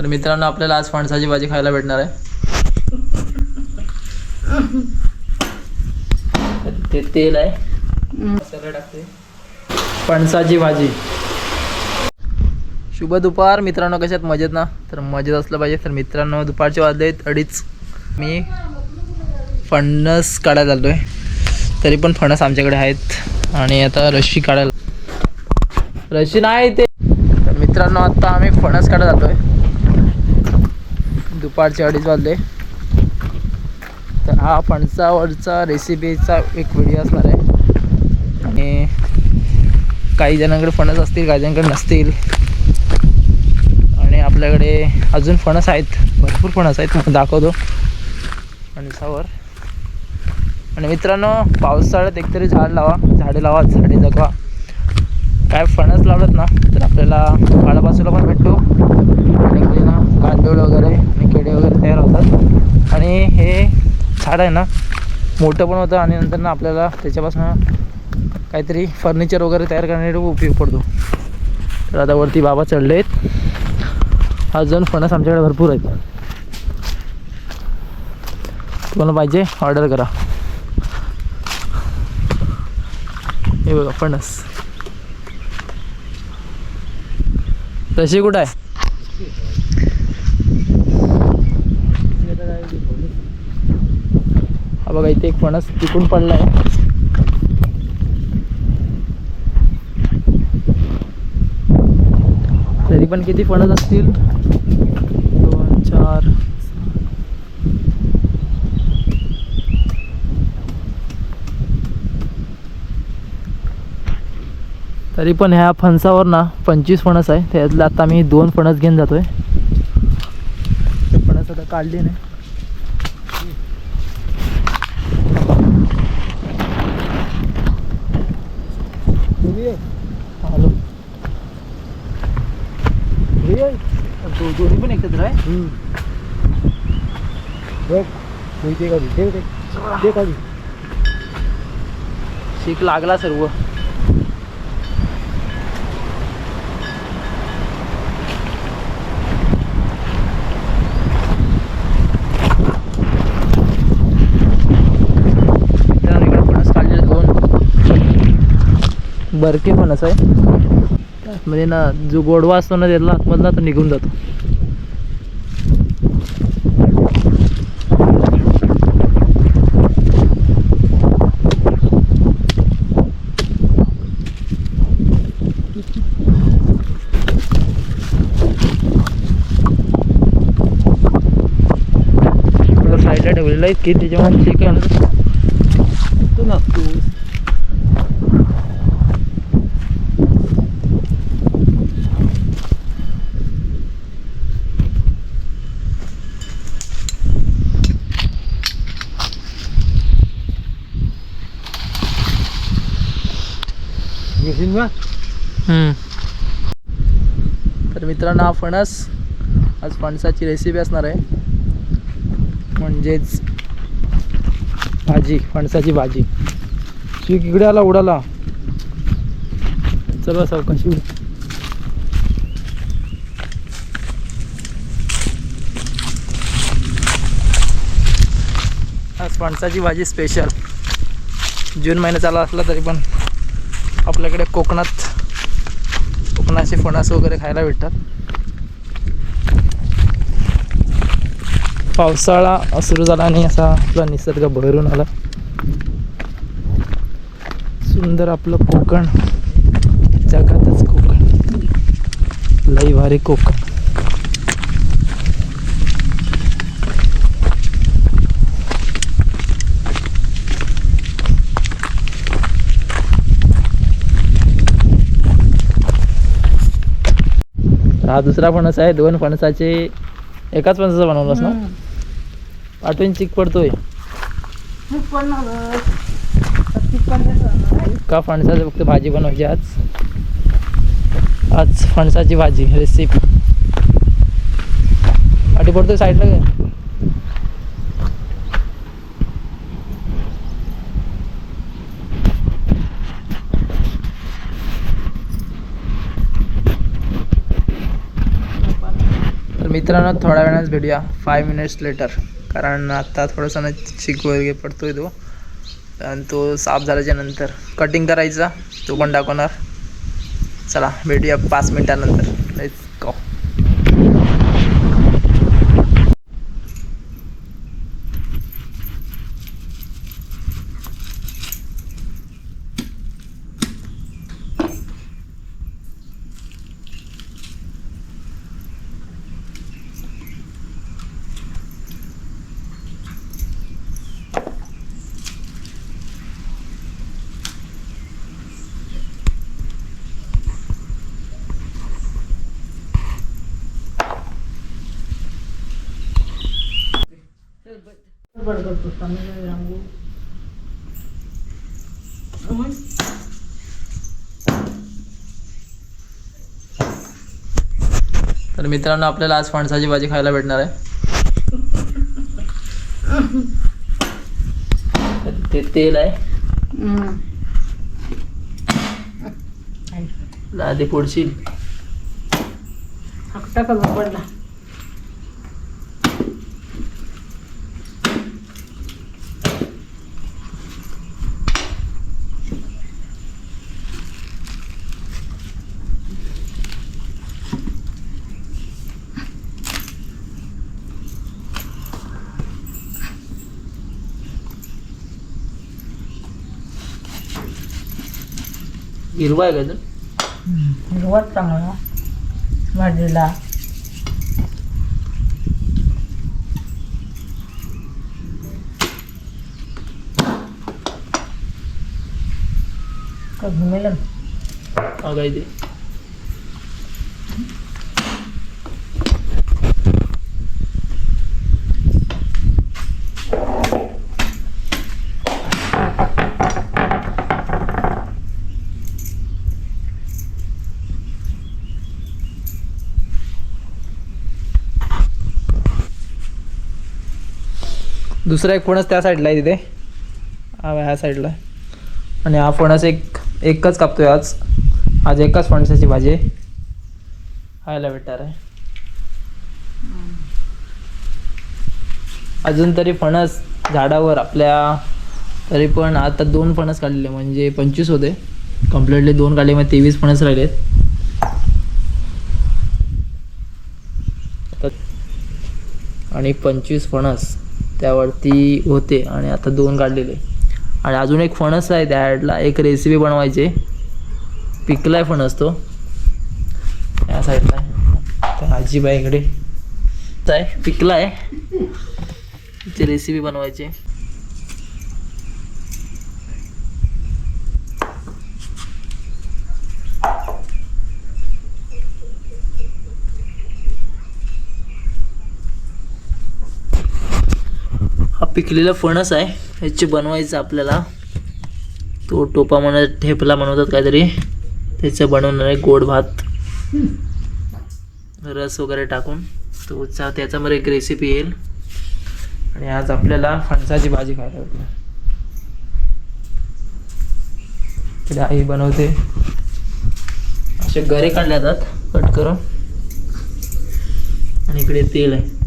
तर मित्रांनो आपल्याला आज फणसाची भाजी खायला भेटणार आहे. ते तेल आहे. मसाला टाकते. फणसाची भाजी. शुभ दुपार. मित्रांनो कशात मजेत ना? तर मजेत असलं पाहिजे. तर मित्रांनो दुपारचे वाजले आहेत अडीच. मी फणस काढायला आलो आहे तरी पण फणस आमच्याकडे आहेत. आणि आता रशी काढायला. रशी नाही ते. तर मित्रांनो आता आम्ही फणस काढायला जातो आहे दुपारचे अडीच वाजले तर हा फणसावरचा रेसिपीचा एक व्हिडिओ असणार आहे. आणि काही जणांकडे फणस असतील काही जणांकडे नसतील. आणि आपल्याकडे अजून फणस आहेत भरपूर फणस आहेत मग दाखवतो. फणसावर आणि मित्रांनो पावसाळ्यात एकतरी झाड लावा झाडे लावा झाडे जगवा. काय फणस लावलं ना तर आपल्याला काळापासूला पण भेटतो आणि ना गांडूळ वगैरे आणि किडे वगैरे तयार होतात. आणि हे झाड आहे ना मोठं पण होतं आणि नंतर ना आपल्याला त्याच्यापासून काहीतरी फर्निचर वगैरे तयार करण्यासाठी उपयोग पडतो. तर आता वरती बाबा चढले आहेत अजून फणस आमच्याकडे भरपूर आहेत. तुम्हाला पाहिजे ऑर्डर करा. हे बघा फणस. तशी कुठं आहे? हा बघा इथे एक फणस तिकून पडला आहे तरी पण किती फणस असतील? दोन चार. तरी पण ह्या फणसावर ना पंचवीस फणस आहे. त्यातलं आता मी दोन फणस घेऊन जातोय. फणस आता काढले नाही. दोन्ही पण एकत्र आहे? शीक लागला सर्व. मित्रांनो इकडे फणस काढलेले दोन. बरके फणस आहे. म्हणजे ना जो गोडवा असतो ना त्याला आतमधला तो निघून जातो. साईडला ठेवलेला आहे की त्याच्यामध्ये ठीक आहे ना? तो नसतो. तर मित्रांनो हा फणस आज फणसाची रेसिपी असणार आहे. म्हणजेच भाजी फणसाची भाजी. शिक इकडे आला उडाला. चला सावकाशी उड. आज फणसाची भाजी स्पेशल जून महिना चालू असला तरी पण आपल्याकडे कोकणात कोकणाचे फणस वगैरे खायला भेटतात. पावसाळा सुरू झाला आणि असा आपला निसर्ग भरून आला. सुंदर आपलं कोकण. जगातच कोकण. लई भारी कोकण. हा दुसरा फणस आहे. दोन फणसाचे एकाच फणसाचा बनवलास ना? आठवण चिक पडतोय. का फणसाचं फक्त भाजी बनवायची आज? आज फणसाची भाजी रेसिपी आठी पडतोय साईडला काय? तर मित्रांनो थोड्या वेळानंच भेटूया. फाय मिनिट्स लेटर कारण आत्ता थोडंसं ना चिक वगैरे पडतोय तो. आणि तो साफ झाल्याच्यानंतर कटिंग करायचा तो पण दाखवणार. चला भेटूया पाच मिनटानंतर. का तर मित्रांनो आपल्याला आज फणसाची भाजी खायला भेटणार आहे. ते तेल आहे. आधी पुढशील पडला हिरवा आहे का तो? हिरवट चांगला. भाजीला. मिळेल? हा काय ते? दुसरा एक फणस त्या साईडला आहे तिथे. हा ह्या साईडला आणि हा फणस एक एकच कापतोय आज. आज एकाच फणसाची भाजी आहे. खायला भेटणार आहे. अजून तरी फणस झाडावर आपल्या तरी पण आता दोन फणस काढलेले म्हणजे पंचवीस होते. कम्प्लिटली दोन काढले मग तेवीस फणस राहिलेत आणि पंचवीस फणस. त्यावरती होते आणि आता दोन काढलेले. आणि अजून एक फणस आहे त्या ॲडला एक रेसिपी बनवायची. आहे फणस तो. या साईडला आहे. तर आजीबाई इकडे आहे पिकला आहे ती रेसिपी बनवायची. पिकलेला फणस आहे. ह्याचे बनवायचं आपल्याला. तो टोपा म्हणत ठेपला बनवतात काहीतरी. त्याचं बनवणार आहे गोड भात. रस वगैरे टाकून तो चा- त्याच्यामध्ये एक रेसिपी येईल. आणि आज आपल्याला फणसाची भाजी खायला होती आई बनवते. असे गरे काढले जातात. कट करून. आणि इकडे तेल आहे.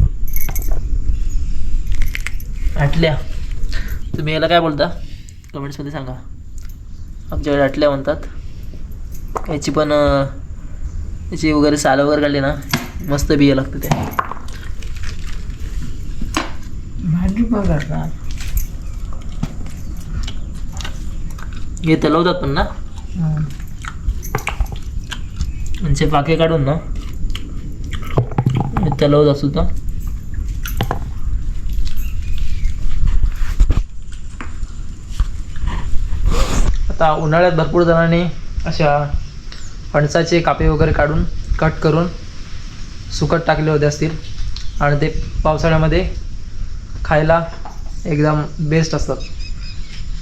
आटल्या. तुम्ही याला काय बोलता? कमेंट्समध्ये सांगा. आमच्याकडे आटल्या म्हणतात. याची पण याची वगैरे साल वगैरे काढली ना मस्त बिया लागते त्या. भाजी पण करतात हे तलवतात पण ना? म्हणजे पाके काढून ना तलवतात सुद्धा आता उन्हाळ्यात भरपूर जणांनी अशा फणसाचे कापे वगैरे काढून कट करून सुकट टाकले होते असतील. आणि ते पावसाळ्यामध्ये खायला एकदम बेस्ट असतात.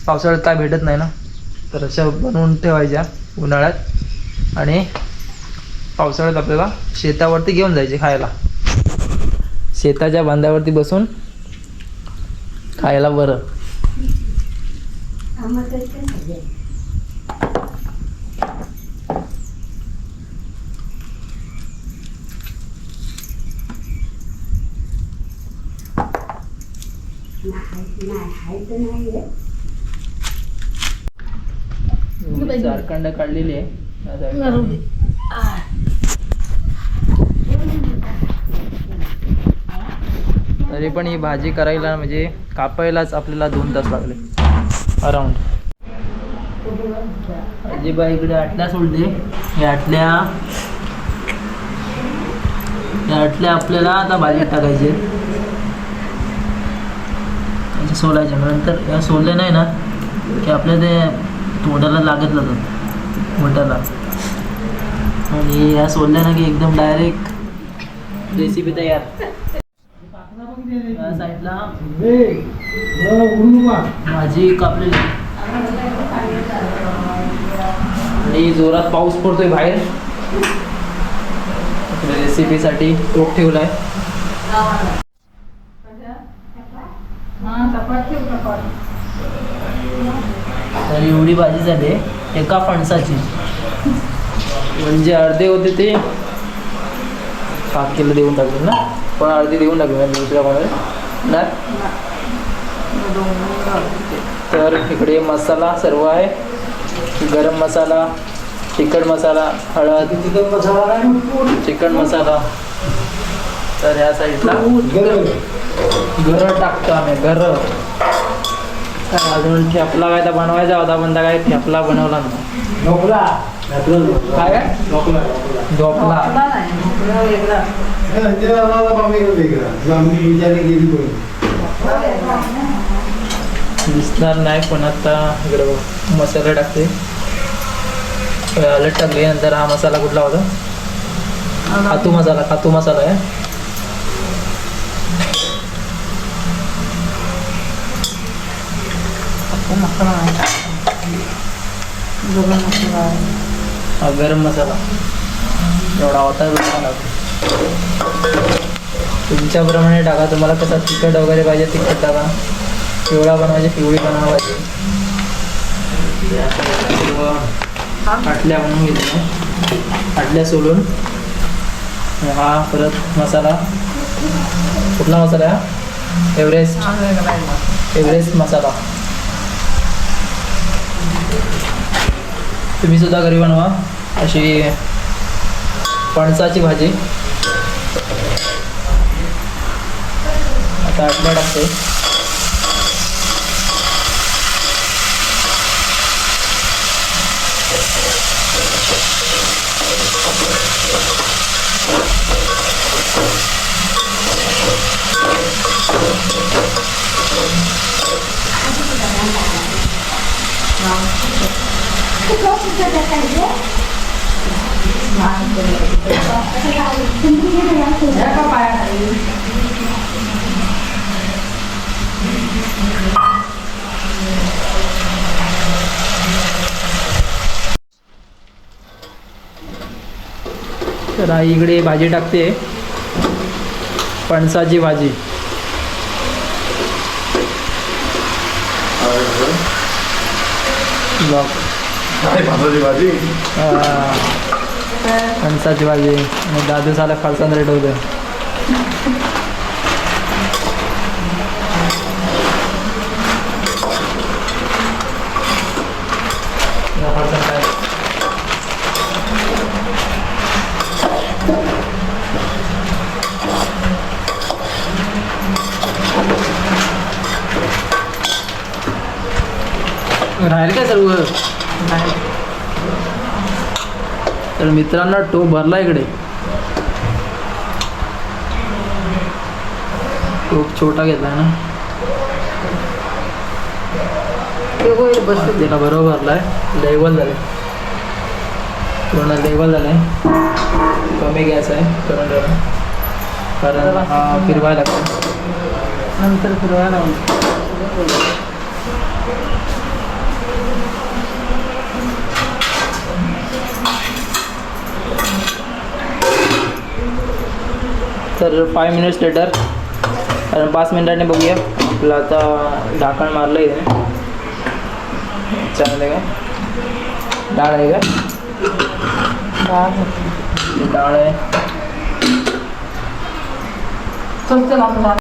पावसाळ्यात काय भेटत नाही ना? तर अशा बनवून ठेवायच्या उन्हाळ्यात. आणि पावसाळ्यात आपल्याला शेतावरती घेऊन जायचे खायला. शेताच्या बांधावरती बसून खायला बरं. झारखंड काढलेली आहे. तरी पण ही भाजी करायला म्हणजे कापायलाच आपल्याला दोन तास लागले. अराउंड अजिबाई इकडे आटल्या सोडले. या आटल्या. या आटल्या आपल्याला आता भाजीत टाकायचे. याचे सोलायचे. नंतर या सोलले नाही ना की आपल्या ते तोंडाला लागत लागत मोठ्याला आणि या सोडल्या ना की एकदम डायरेक्ट रेसिपी तयार. साईडला भाजी कापलेली. आणि जोरात पाऊस पडतोय बाहेर. रेसिपीसाठी टोप ठेवलाय. तर एवढी भाजी झाली एका फणसाची. म्हणजे अर्धे होते ते. काकीला देऊन टाकले ना? पण अर्धी देऊन टाकली ना दुसऱ्या कोणाला ना? तर इकडे मसाला सर्व आहे. गरम मसाला चिकन मसाला हळद. चिकन मसाला तर ह्या साईडला. गरड टाकतो आम्ही गरड अजून ठेपला काय तर बनवायचा होता पण त्या काय ठेपला बनवला नाही. काय? काय ढोकला दिसणार नाही पण आता इकडे बघ, मसाला टाकते. अलट टाकली नंतर हा मसाला कुठला होता? खातू मसाला खातू मसाला आहे हा गरम मसाला. एवढा होता एवढा तुमच्याप्रमाणे टाका. तुम्हाला कसा तिखट वगैरे पाहिजे तिखट टाका. पिवळा बनवायचे पिवळी बनवा पाहिजे आटल्या बनवून घेतल्या आटल्या सोलून. हा परत मसाला. कुठला मसाला एव्हरेस्ट. एव्हरेस्ट मसाला. तुम्ही सुद्धा घरी बनवा अशी फणसाची भाजी. आता आठवड असते. तर आई इकडे भाजी टाकते. फणसाची भाजी. ब्लॉक भाजी हा. फणसाची भाजी आणि दादू साला फरसाण रेट होते फरसाण काय राहील काय सर्व तर मित्रांनो टोप भरला इकडे. टोप छोटा घेतलाय ना. तिला बरोबर भरलाय. लेवल झाले. पूर्ण लेवल झालंय कमी गॅस आहे करून ठेवला कारण हा फिरवायला लागतो. नंतर फिरवायला तर फाय मिनिट्स लेटर कारण पाच मिनिटांनी बघूया. आपलं आता ढाकण मारलं आहे चांगलं काय डाळ आहे का? डाळ आहे. चल ना